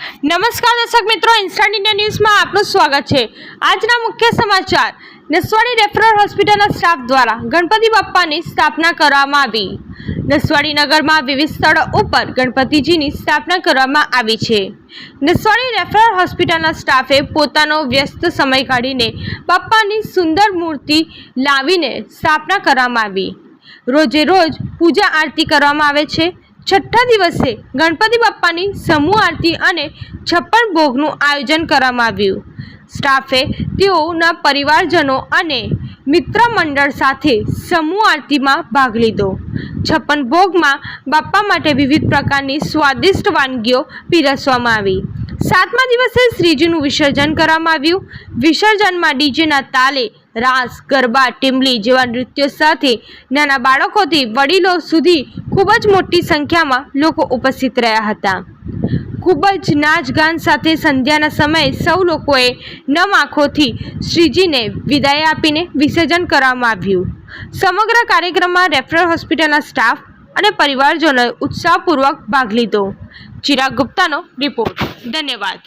નમસ્કાર દર્શક મિત્રો ઇન્સ્ટન્ટ ઇન્ડિયા ન્યૂઝમાં આપનું સ્વાગત છે. આજના મુખ્ય સમાચાર, નસવાડી રેફરલ હોસ્પિટલના સ્ટાફ દ્વારા ગણપતિ બાપ્પાની સ્થાપના કરવામાં આવી. નસવાડી નગરમાં વિવિધ સ્થળો ઉપર ગણપતિજીની સ્થાપના કરવામાં આવી છે. નસવાડી રેફરલ હોસ્પિટલના સ્ટાફે પોતાનો વ્યસ્ત સમય કાઢીને બાપ્પાની સુંદર મૂર્તિ લાવીને સ્થાપના કરવામાં આવી. રોજે રોજ પૂજા આરતી કરવામાં આવે છે. છઠ્ઠા દિવસે ગણપતિ બાપ્પાની સમૂહ આરતી અને છપ્પન ભોગનું આયોજન કરવામાં આવ્યું. સ્ટાફે તેઓના પરિવારજનો અને મિત્ર મંડળ સાથે સમૂહ આરતીમાં ભાગ લીધો. છપ્પન ભોગમાં બાપ્પા માટે વિવિધ પ્રકારની સ્વાદિષ્ટ વાનગીઓ પીરસવામાં આવી. સાતમા દિવસે શ્રીજીનું વિસર્જન કરવામાં આવ્યું. વિસર્જનમાં ડીજેના તાલે રાસ, ગરબા ટીમલી જેવા નૃત્યો સાથે નાના બાળકોથી વડીલો સુધી ખૂબ જ મોટી સંખ્યામાં લોકો ઉપસ્થિત રહ્યા હતા. ખૂબ જ નાચ ગાન સાથે સંધ્યાના સમયે સૌ લોકોએ નમ આંખોથી શ્રીજીને વિદાય આપીને વિસર્જન કરવામાં આવ્યું. સમગ્ર કાર્યક્રમમાં રેફરલ હોસ્પિટલના સ્ટાફ અને પરિવારજનોએ ઉત્સાહપૂર્વક ભાગ લીધો. ચિરાગ ગુપ્તાનો રિપોર્ટ. ધન્યવાદ.